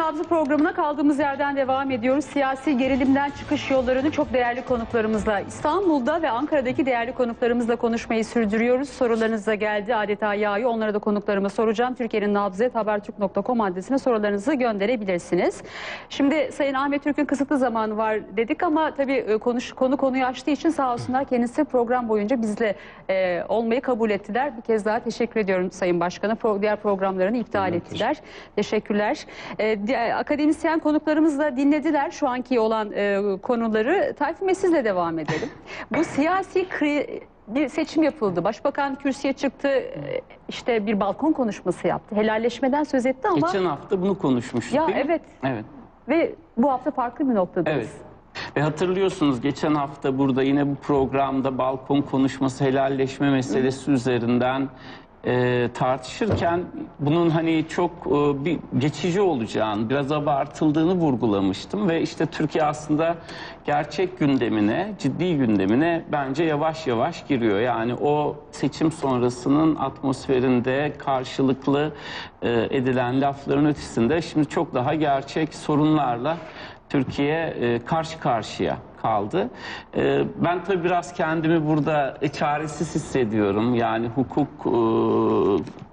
Evet nabzı programına kaldığımız yerden devam ediyoruz. Siyasi gerilimden çıkış yollarını çok değerli konuklarımızla İstanbul'da ve Ankara'daki değerli konuklarımızla konuşmayı sürdürüyoruz. Sorularınız da geldi adeta yağıyor. Onlara da konuklarıma soracağım. Türkiye'nin nabzı habertürk.com adresine sorularınızı gönderebilirsiniz. Şimdi Sayın Ahmet Türk'ün kısıtlı zamanı var dedik ama tabii e, konuş, konu konuyu açtığı için sağ olsunlar kendisi program boyunca bizle e, olmayı kabul ettiler. Bir kez daha teşekkür ediyorum Sayın Başkan'a. Pro, diğer programlarını iptal ettiler. Teşekkürler. E, akademisyen konuklarımız da dinlediler şu anki olan e, konuları. Tayfun Bey sizle devam edelim. Bu siyasi kri- bir seçim yapıldı. Başbakan kürsüye çıktı. e, işte bir balkon konuşması yaptı. Helalleşmeden söz etti ama Geçen hafta bunu konuşmuştuk Ya değil mi? evet. Evet. ve bu hafta farklı bir noktadayız. Evet. Ve hatırlıyorsunuz geçen hafta burada yine bu programda balkon konuşması helalleşme meselesi üzerinden e, tartışırken bunun hani çok e, bir geçici olacağını, biraz abartıldığını vurgulamıştım ve işte Türkiye aslında gerçek gündemine, ciddi gündemine bence yavaş yavaş giriyor. Yani o seçim sonrasının atmosferinde karşılıklı e, edilen lafların ötesinde şimdi çok daha gerçek sorunlarla Türkiye e, karşı karşıya kaldı. E, ben tabii biraz kendimi burada e, çaresiz hissediyorum. Yani hukuk e,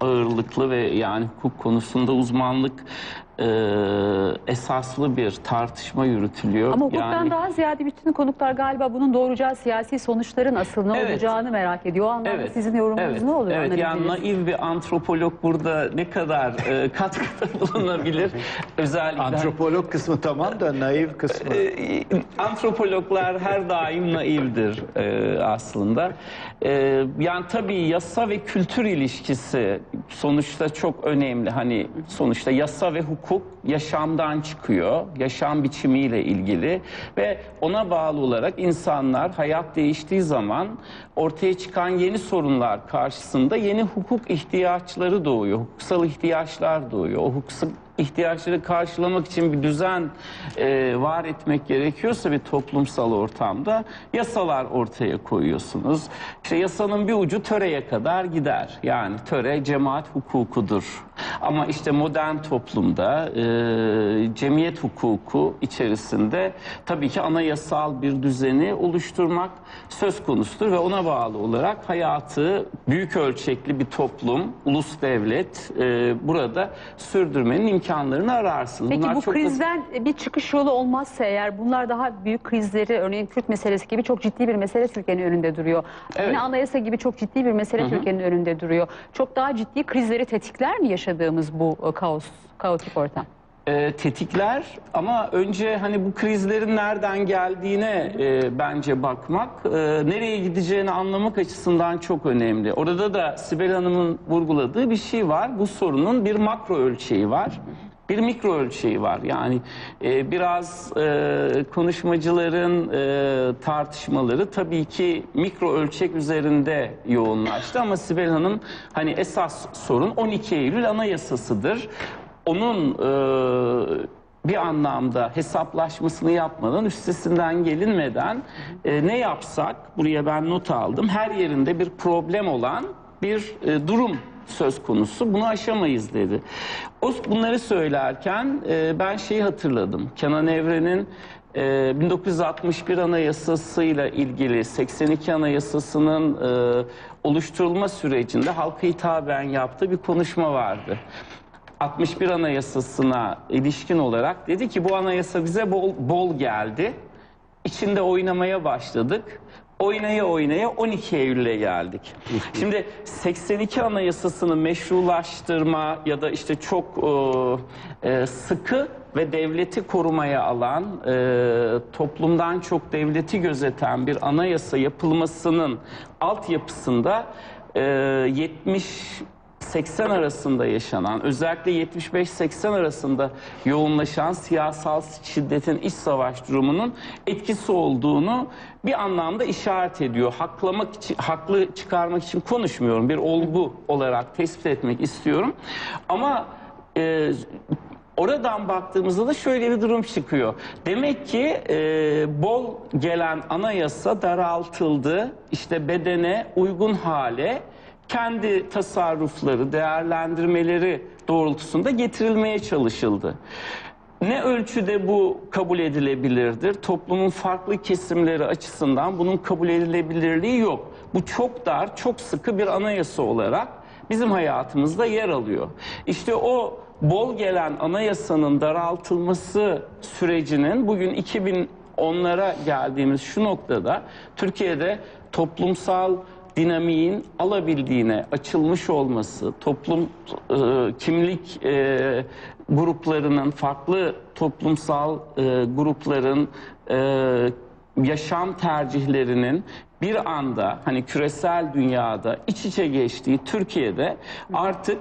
ağırlıklı ve yani hukuk konusunda uzmanlık e, esaslı bir tartışma yürütülüyor. Ama hukuktan yani, daha ziyade bütün konuklar galiba bunun doğuracağı siyasi sonuçların asıl ne Evet. olacağını merak ediyor. O anlamda sizin yorumunuz evet, ne oluyor? Evet, yani naif bir antropolog burada ne kadar e, katkıda bulunabilir? Özellikle Antropolog kısmı tamam da naif kısmı. Ee, Antropologlar her daim naivdir e, aslında. E, yani tabii yasa ve kültür ilişkisi sonuçta çok önemli. Hani sonuçta yasa ve hukuk yaşamdan çıkıyor. Yaşam biçimiyle ilgili ve ona bağlı olarak insanlar hayat değiştiği zaman ortaya çıkan yeni sorunlar karşısında yeni hukuk ihtiyaçları doğuyor. Hukuksal ihtiyaçlar doğuyor. O hukuksal ihtiyaçları karşılamak için bir düzen e, var etmek gerekiyorsa bir toplumsal ortamda yasalar ortaya koyuyorsunuz. İşte yasanın bir ucu töreye kadar gider. Yani töre cemaat hukukudur. Ama işte modern toplumda e, cemiyet hukuku içerisinde tabii ki anayasal bir düzeni oluşturmak söz konusudur ve ona bağlı olarak hayatı büyük ölçekli bir toplum, ulus devlet e, burada sürdürmenin imkanlarını ararsınız. Peki Bunlar bu çok da- krizden bir çıkış yolu olmazsa eğer bunlar daha büyük krizleri örneğin Kürt meselesi gibi çok ciddi bir mesele Türkiye'nin önünde duruyor. Evet. Yine anayasa gibi çok ciddi bir mesele Türkiye'nin önünde duruyor. Çok daha ciddi krizleri tetikler mi yaşadığımız bu e, kaos, kaotik ortam? e, tetikler ama önce hani bu krizlerin nereden geldiğine e, bence bakmak, e, nereye gideceğini anlamak açısından çok önemli. Orada da Sibel Hanım'ın vurguladığı bir şey var. Bu sorunun bir makro ölçeği var. Bir mikro ölçeği var. Yani e, biraz e, konuşmacıların e, tartışmaları tabii ki mikro ölçek üzerinde yoğunlaştı ama Sibel Hanım hani esas sorun 12 Eylül Anayasası'dır onun e, bir anlamda hesaplaşmasını yapmadan, üstesinden gelinmeden e, ne yapsak, buraya ben not aldım, her yerinde bir problem olan bir e, durum söz konusu. Bunu aşamayız dedi. O bunları söylerken e, ben şeyi hatırladım. Kenan Evren'in e, 1961 Anayasası'yla ilgili 82 Anayasası'nın e, oluşturulma sürecinde halka hitaben yaptığı bir konuşma vardı. 61 Anayasası'na ilişkin olarak dedi ki bu anayasa bize bol, bol geldi. İçinde oynamaya başladık. Oynaya oynaya 12 Eylül'e geldik. Şimdi 82 Anayasası'nı meşrulaştırma ya da işte çok e, e, sıkı ve devleti korumaya alan, e, toplumdan çok devleti gözeten bir anayasa yapılmasının altyapısında e, 70 80 arasında yaşanan, özellikle 75-80 arasında yoğunlaşan siyasal şiddetin iç savaş durumunun etkisi olduğunu bir anlamda işaret ediyor. Haklamak için, haklı çıkarmak için konuşmuyorum. Bir olgu olarak tespit etmek istiyorum. Ama e, Oradan baktığımızda da şöyle bir durum çıkıyor. Demek ki e, bol gelen anayasa daraltıldı. İşte bedene uygun hale kendi tasarrufları, değerlendirmeleri doğrultusunda getirilmeye çalışıldı. Ne ölçüde bu kabul edilebilirdir? Toplumun farklı kesimleri açısından bunun kabul edilebilirliği yok. Bu çok dar, çok sıkı bir anayasa olarak bizim hayatımızda yer alıyor. İşte o bol gelen anayasanın daraltılması sürecinin bugün 2010'lara geldiğimiz şu noktada Türkiye'de toplumsal dinamiğin alabildiğine açılmış olması, toplum e, kimlik e, gruplarının, farklı toplumsal e, grupların e, yaşam tercihlerinin bir anda hani küresel dünyada iç içe geçtiği Türkiye'de artık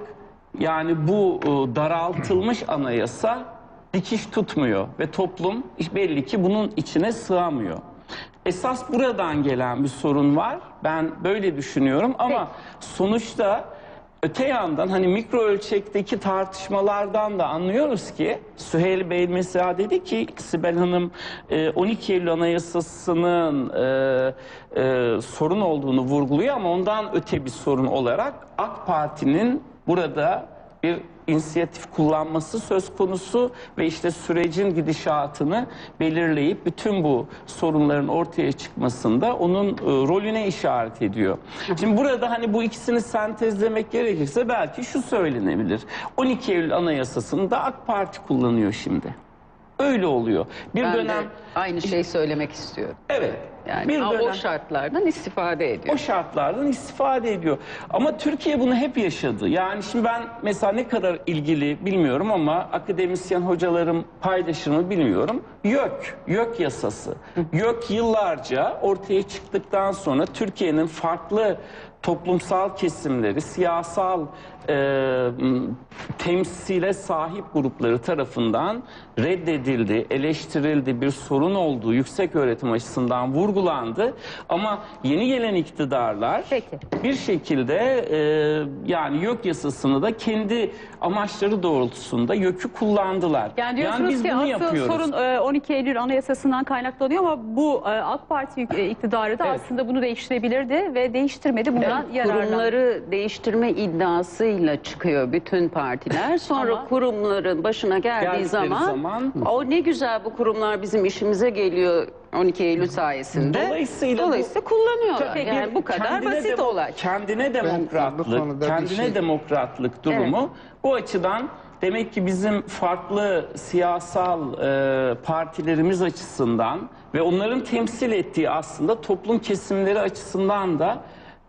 yani bu e, daraltılmış anayasa dikiş tutmuyor ve toplum belli ki bunun içine sığamıyor. Esas buradan gelen bir sorun var. Ben böyle düşünüyorum ama sonuçta öte yandan hani mikro ölçekteki tartışmalardan da anlıyoruz ki Süheyl Bey mesela dedi ki Sibel Hanım e, 12 Eylül Anayasası'nın e, e, sorun olduğunu vurguluyor ama ondan öte bir sorun olarak AK Parti'nin burada bir inisiyatif kullanması söz konusu ve işte sürecin gidişatını belirleyip bütün bu sorunların ortaya çıkmasında onun e, rolüne işaret ediyor. Şimdi burada hani bu ikisini sentezlemek gerekirse belki şu söylenebilir. 12 Eylül Anayasası'nı da AK Parti kullanıyor şimdi. Öyle oluyor. Bir Ben dönem de aynı şeyi söylemek istiyorum. evet. Yani bir o dönem şartlardan istifade ediyor. o şartlardan istifade ediyor. Ama Türkiye bunu hep yaşadı. Yani şimdi ben mesela ne kadar ilgili bilmiyorum ama akademisyen hocalarım paylaşır mı bilmiyorum. YÖK, YÖK yasası. YÖK yıllarca ortaya çıktıktan sonra Türkiye'nin farklı toplumsal kesimleri, siyasal e, temsile sahip grupları tarafından reddedildi, eleştirildi, bir sorun olduğu yüksek öğretim açısından vurgulandı. Ama yeni gelen iktidarlar Peki. bir şekilde e, yani YÖK yasasını da kendi amaçları doğrultusunda YÖK'ü kullandılar. Yani diyorsunuz biz ki bunu asıl yapıyoruz. sorun e, 12 Eylül Anayasası'ndan kaynaklanıyor ama bu e, AK Parti e, iktidarı da Evet. aslında bunu değiştirebilirdi ve değiştirmedi. Bundan yararlandı. Kurumları değiştirme iddiasıyla çıkıyor bütün partiler. Sonra Ama- kurumların başına geldiği Geldikleri zaman, zaman- o ne güzel bu kurumlar bizim işimize geliyor 12 Eylül sayesinde. Dolayısıyla bu- Dolayısıyla kullanıyorlar. Tabii yani bir bu kadar kendine basit demo- olay. Kendine demokratlık, konuda bir kendine şey- demokratlık durumu bu açıdan demek ki bizim farklı siyasal e, partilerimiz açısından ve onların temsil ettiği aslında toplum kesimleri açısından da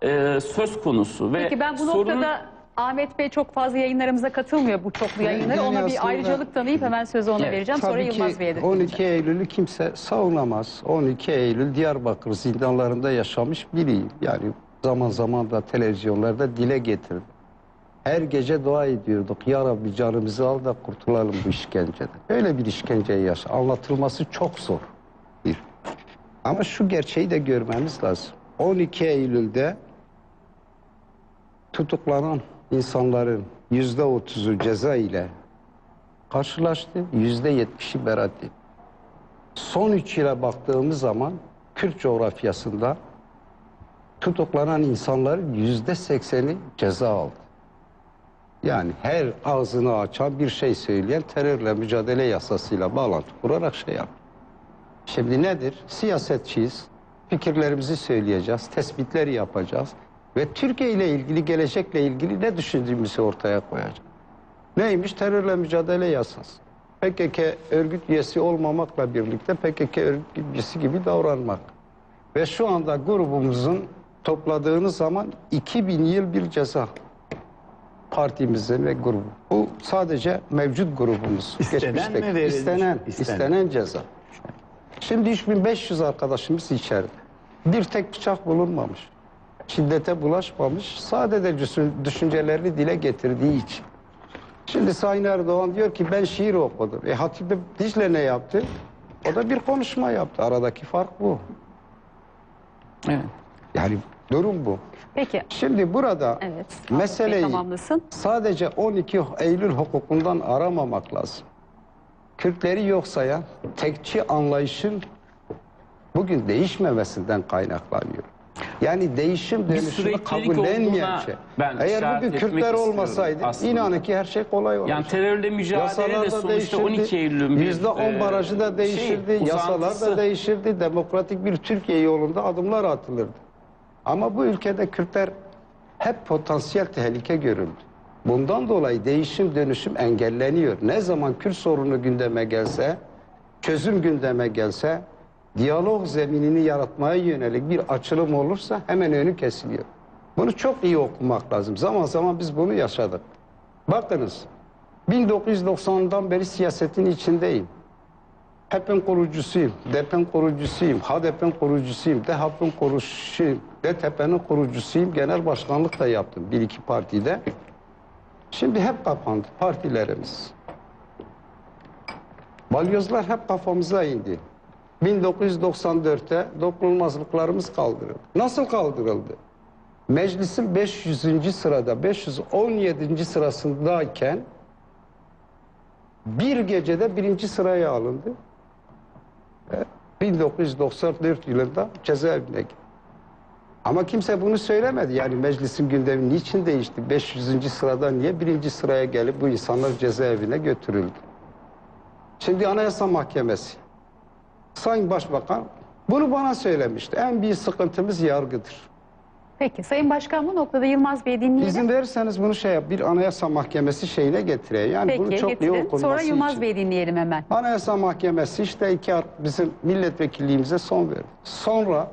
e, söz konusu ve Peki ben bu sorunun- noktada Ahmet Bey çok fazla yayınlarımıza katılmıyor bu çoklu yayınları. yani Ona bir aslında- ayrıcalık tanıyıp hemen sözü ona vereceğim. Sonra Tabii Yılmaz Bey'e de 12 Eylül'ü kimse savunamaz. 12 Eylül Diyarbakır zindanlarında yaşamış biriyim. Yani zaman zaman da televizyonlarda dile getirdim. Her gece dua ediyorduk. Ya Rabbi canımızı al da kurtulalım bu işkenceden. Öyle bir işkenceyi yaşa. Anlatılması çok zor. Bir. Ama şu gerçeği de görmemiz lazım. 12 Eylül'de tutuklanan insanların yüzde otuzu ceza ile karşılaştı. Yüzde yetmişi beraat. Son üç yıla baktığımız zaman Kürt coğrafyasında tutuklanan insanların yüzde sekseni ceza aldı. Yani her ağzını açan bir şey söyleyen terörle mücadele yasasıyla bağlantı kurarak şey yaptı. Şimdi nedir? Siyasetçiyiz. Fikirlerimizi söyleyeceğiz, tespitler yapacağız ve Türkiye ile ilgili, gelecekle ilgili ne düşündüğümüzü ortaya koyacağız. Neymiş? Terörle mücadele yasası. PKK örgüt üyesi olmamakla birlikte PKK örgüt üyesi gibi davranmak. Ve şu anda grubumuzun topladığınız zaman 2000 yıl bir ceza partimizin ve grubu. Bu sadece mevcut grubumuz. İstenen Geçmişteki. mi verilmiş? İstenen, İstenen. istenen ceza. Şimdi 3500 arkadaşımız içeride. Bir tek bıçak bulunmamış. Şiddete bulaşmamış. Sadece düşün- düşüncelerini dile getirdiği için. Şimdi Sayın Erdoğan diyor ki ben şiir okudum. E Hatip Dicle ne yaptı? O da bir konuşma yaptı. Aradaki fark bu. Evet. Yani durum bu. Peki. Şimdi burada Evet. Meseleyi tamamlasın. sadece 12 Eylül hukukundan aramamak lazım. Kürtleri yok sayan tekçi anlayışın bugün değişmemesinden kaynaklanıyor. Yani değişim dönüşümü kabullenmeyen şey. ben Eğer bugün Kürtler olmasaydı aslında. inanın ki her şey kolay olacak. Yani terörle mücadele de sonuçta değişirdi. 12 Eylül'ün bir Yüzde on e, barajı da değişirdi. şey, yasalar da değişirdi. Demokratik bir Türkiye yolunda adımlar atılırdı. Ama bu ülkede Kürtler hep potansiyel tehlike görüldü. Bundan dolayı değişim dönüşüm engelleniyor. Ne zaman Kürt sorunu gündeme gelse, çözüm gündeme gelse, diyalog zeminini yaratmaya yönelik bir açılım olursa hemen önü kesiliyor. Bunu çok iyi okumak lazım. Zaman zaman biz bunu yaşadık. Bakınız 1990'dan beri siyasetin içindeyim. HEP'in kurucusuyum, DEP'in kurucusuyum, HDP'in kurucusuyum, DEHAP'ın kurucusuyum, DTP'nin kurucusuyum. Genel başkanlık da yaptım bir iki partide. Şimdi hep kapandı partilerimiz. Balyozlar hep kafamıza indi. 1994'te dokunulmazlıklarımız kaldırıldı. Nasıl kaldırıldı? Meclisin 500. sırada, 517. sırasındayken bir gecede birinci sıraya alındı. Ve 1994 yılında cezaevine girdi. Ama kimse bunu söylemedi. Yani meclisin gündemi niçin değişti? 500. sıradan niye birinci sıraya gelip bu insanlar cezaevine götürüldü? Şimdi Anayasa Mahkemesi, Sayın Başbakan bunu bana söylemişti. En büyük sıkıntımız yargıdır. Peki Sayın Başkan bu noktada Yılmaz Bey dinleyelim. İzin verirseniz bunu şey yap, bir Anayasa Mahkemesi şeyine getireyim. Yani bunu Peki çok iyi getirin. okunması Sonra Yılmaz için. Bey dinleyelim hemen. Anayasa Mahkemesi işte iki bizim milletvekilliğimize son verdi. Sonra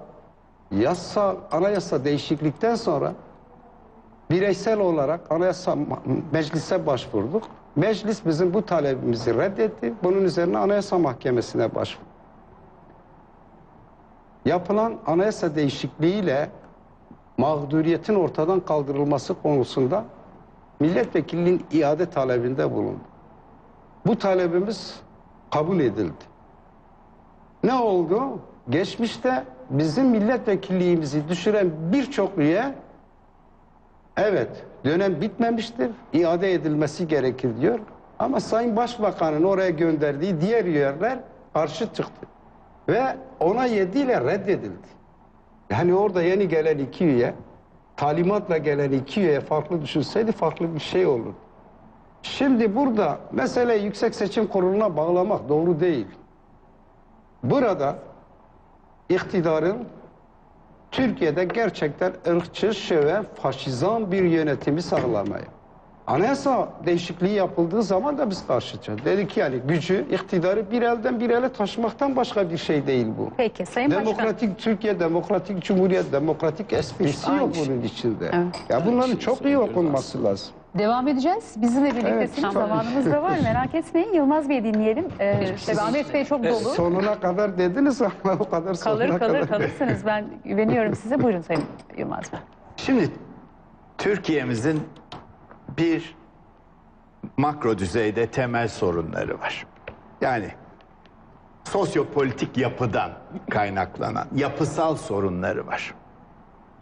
yasa, anayasa değişiklikten sonra bireysel olarak anayasa meclise başvurduk. Meclis bizim bu talebimizi reddetti. Bunun üzerine Anayasa Mahkemesi'ne başvurduk. Yapılan anayasa değişikliğiyle mağduriyetin ortadan kaldırılması konusunda milletvekilliğinin iade talebinde bulundu. Bu talebimiz kabul edildi. Ne oldu? Geçmişte bizim milletvekilliğimizi düşüren birçok üye evet dönem bitmemiştir, iade edilmesi gerekir diyor. Ama Sayın Başbakan'ın oraya gönderdiği diğer üyeler karşı çıktı. Ve ona yediyle reddedildi. Yani orada yeni gelen iki üye, talimatla gelen iki üye farklı düşünseydi farklı bir şey olurdu. Şimdi burada mesele Yüksek Seçim Kurulu'na bağlamak doğru değil. Burada iktidarın Türkiye'de gerçekten ırkçı, şöven, faşizan bir yönetimi sağlamaya. Anayasa değişikliği yapıldığı zaman da biz karşı çıktık. Dedik ki yani gücü, iktidarı bir elden bir ele taşımaktan başka bir şey değil bu. Peki Sayın Başkan. Demokratik Türkiye, demokratik cumhuriyet, demokratik esprisi yok bunun içinde. Evet. Ya bunların şey çok iyi okunması lazım. Devam edeceğiz. Bizimle birliktesiniz. Evet. Zamanımız da var. Merak etmeyin. Yılmaz Bey dinleyelim. Ee, Ahmet Bey çok dolu. Sonuna kadar dediniz ama o kadar sonuna Kalır kalır kadar. kalırsınız. Ben güveniyorum size. Buyurun Sayın Yılmaz Bey. Şimdi Türkiye'mizin bir makro düzeyde temel sorunları var. Yani sosyopolitik yapıdan kaynaklanan yapısal sorunları var.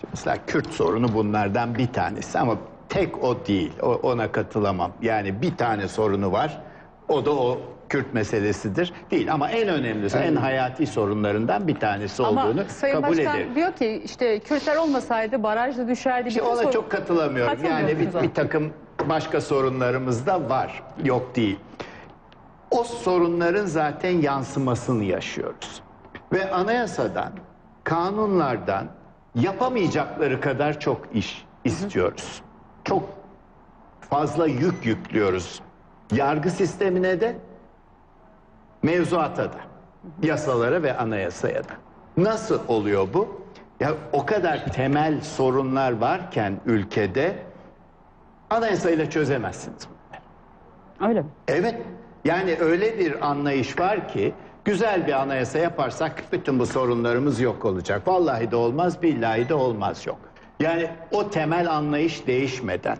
Mesela Kürt sorunu bunlardan bir tanesi ama tek o değil. O, ona katılamam. Yani bir tane sorunu var. O da o Kürt meselesidir. Değil ama en önemlisi, en hayati sorunlarından bir tanesi olduğunu Ama Sayın kabul Başkan ederim. diyor ki işte Kürtler olmasaydı baraj da düşerdi. İşte Bütün ona sorun- çok katılamıyorum. Yani bir, bir takım başka sorunlarımız da var. Yok değil. O sorunların zaten yansımasını yaşıyoruz. Ve anayasadan, kanunlardan yapamayacakları kadar çok iş istiyoruz. Çok fazla yük yüklüyoruz. Yargı sistemine de, mevzuata da, yasalara ve anayasaya da. Nasıl oluyor bu? Ya o kadar temel sorunlar varken ülkede anayasayla çözemezsiniz. Öyle mi? Evet. Yani öyle bir anlayış var ki güzel bir anayasa yaparsak bütün bu sorunlarımız yok olacak. Vallahi de olmaz, billahi de olmaz yok. Yani o temel anlayış değişmeden